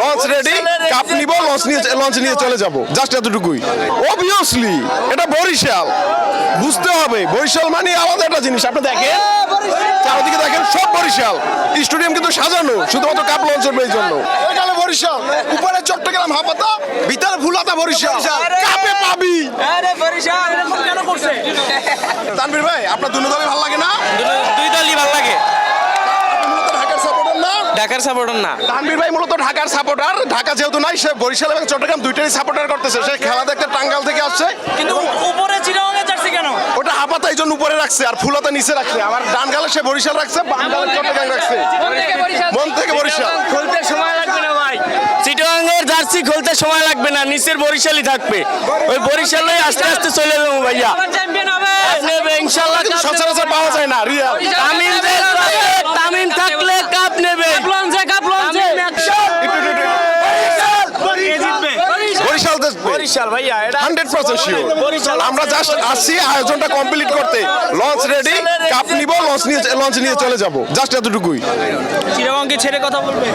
Launch ready cup নিব launch নিয়ে launch নিয়ে চলে যাব। জাস্ট এতটুকুই। অবভিয়াসলি এটা বরিশাল। বুঝতে হবে বরিশাল মানে আলাদা একটা জিনিস। আপনি দেখেন চারদিকে দেখেন সব বরিশাল। স্টেডিয়াম কিন্তু সাজানো শুধুমাত্র কাপ লঞ্চের এই জন্য। ওইখানে বরিশাল। উপরে চট্টগ্রাম হাপাতা ভিতরে ভুলাতা বরিশাল। কাপে পাবি। আরে বরিশাল। এরকম কেন করছে তানভীর ভাই আপনার দুনো দলই ভালো লাগে না? দুই দলই ভালো লাগে আপনি মূলত ঢাকার সাপোর্টার না ঢাকার সাপোর্টার না। তানভীর ভাই মূলত ঢাকার সাপোর্টার ঢাকা যেহেতু নাই সে বরিশাল এবং চট্টগ্রাম দুইটারই সাপোর্টার করতেছে। সে খেলা দেখতে টাঙ্গাল থেকে আসছে। কিন্তু উপরে চিরাঙ্গে জার্সি কেন? ওটা হাপাতা এই জন্য উপরে রাখছে আর ফুলাতা নিচে রাখছে। আমার ডান গালে সে বরিশাল রাখছে বাম গালে চট্টগ্রাম রাখছে। মন থেকে বরিশাল। খুলতে সময় লাগবে না ভাই। চিটাগাঙ্গের জার্সি খুলতে সময় লাগবে না নিচের বরিশালই থাকবে। ওই বরিশালই আস্তে আস্তে চলে যাব ভাইয়া। চ্যাম্পিয়ন হবে নেবে ইনশাআল্লাহ সচরাচর পাওয়া যায় না রিয়াল তামিম তামিম থাকলে কাপ নেবে কাপলঞ্চে কাপলঞ্চে বরিশাল ভাইয়া এটা হান্ড্রেড পার্সেন্ট শিওর বরিশাল আমরা জাস্ট আসছি আয়োজনটা কমপ্লিট করতে। লঞ্চ রেডি কাপ নিব লঞ্চ নিয়ে লঞ্চ নিয়ে চলে যাব। জাস্ট এতটুকুই। চিটাগাঙ্গকে ছেড়ে কথা বলবে?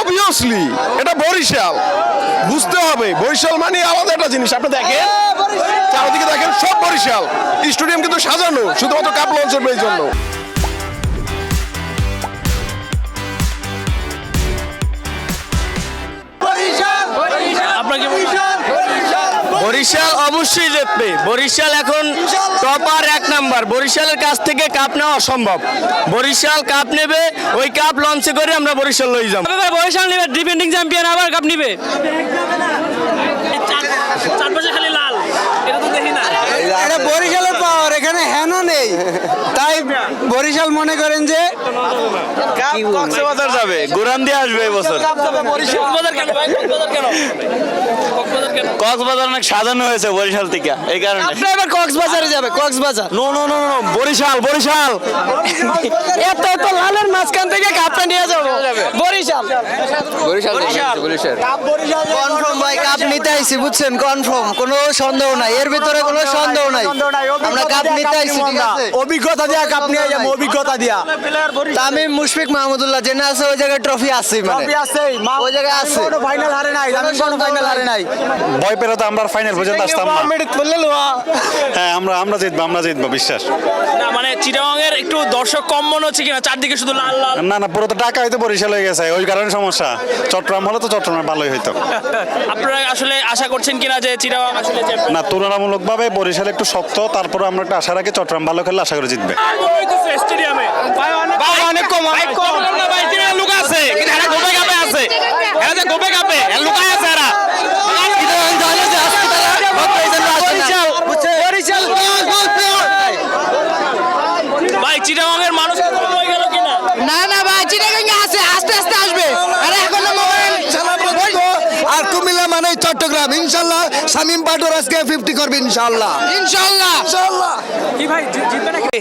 অবভিয়াসলি এটা বরিশাল। বুঝতে হবে বরিশাল মানে আলাদা একটা জিনিস। আপনি দেখেন চারদিকে দেখেন সব বরিশাল। স্টেডিয়াম কিন্তু সাজানো শুধুমাত্র কাপ লঞ্চ হবে এই জন্য। বরিশাল অবশ্যই জিতবে। বরিশাল এখন টপার এক নাম্বার বরিশালের কাছ থেকে কাপ নেওয়া অসম্ভব। বরিশাল কাপ নেবে ওই কাপ লঞ্চে করে আমরা বরিশাল লই যাব। বরিশাল নেবে ডিফেন্ডিং চ্যাম্পিয়ন আবার কাপ নিবে। চারপাশে খালি লাল এটা তো দেখি না। এটা বরিশালের পাওয়ার এখানে হেন নেই। বরিশাল মনে করেন যে কক্সবাজার যাবে। গুরান দিয়ে আসবে এই বছর। কক্সবাজার কেন ভাই? কক্সবাজার কেন? কক্সবাজার কেন? কক্সবাজার অনেক সাজানো হয়েছে বরিশাল থেকে এই কারণে। আপনি এবার কক্সবাজারে যাবে Cox's Bazar. No no no no Barishal Barishal. এত এত লালের মাঝখান থেকে কাপটা নিয়ে যাব। বরিশাল কনফার্ম ভাই কাপ নিতে আইছি বুঝছেন? কনফার্ম কোনো সন্দেহ নাই। এর ভিতরে কোনো সন্দেহ নাই। আমরা কাপ নিতে আইছি ঠিক আছে? অভিজ্ঞতা দিয়া কাপ নিয়ে যাব অভিজ্ঞতা দিয়া। তামিম মুশফিক মাহমুদুল্লাহ জেনে আছে ওই জায়গায় ট্রফি আছে মানে। ওই জায়গায় আছে। ফাইনাল হারে নাই আমি কোনো ফাইনাল হারে নাই। ভয় পেলে তো আমরা ফাইনাল পর্যন্ত আসতাম না। হ্যাঁ আমরা আমরা জিতবো আমরা জিতবো বিশ্বাস। না মানে চিটাগাংয়ের একটু দর্শক কম মনে হচ্ছে কিনা? চারদিকে শুধু লাল লাল। না না পুরো তো টাকা হয়তো বরিশাল হয়ে গেছে ওই কারণে সমস্যা। চট্টগ্রাম হলে তো চট্টগ্রাম ভালোই হইতো। আপনারা আসলে আশা করছেন কিনা যে চিটাগাং আসলে না তুলনামূলকভাবে বরিশাল একটু শক্ত তারপরে আমরা একটা আশা রাখি চট্টগ্রাম ভালো খেললে আশা করে জিতবে। স্টেডিয়ামে। অনেক কম। অনেক কম। লুকা আছে কিন্তু কাপে আছে। কাপে প্রোগ্রাম ইনশাল্লাহ শামিম পাটোর আজকে ফিফটি করবে ইনশাল্লাহ। ইনশাল্লাহ। ইনশাল্লাহ। কি ভাই জিতবে নাকি?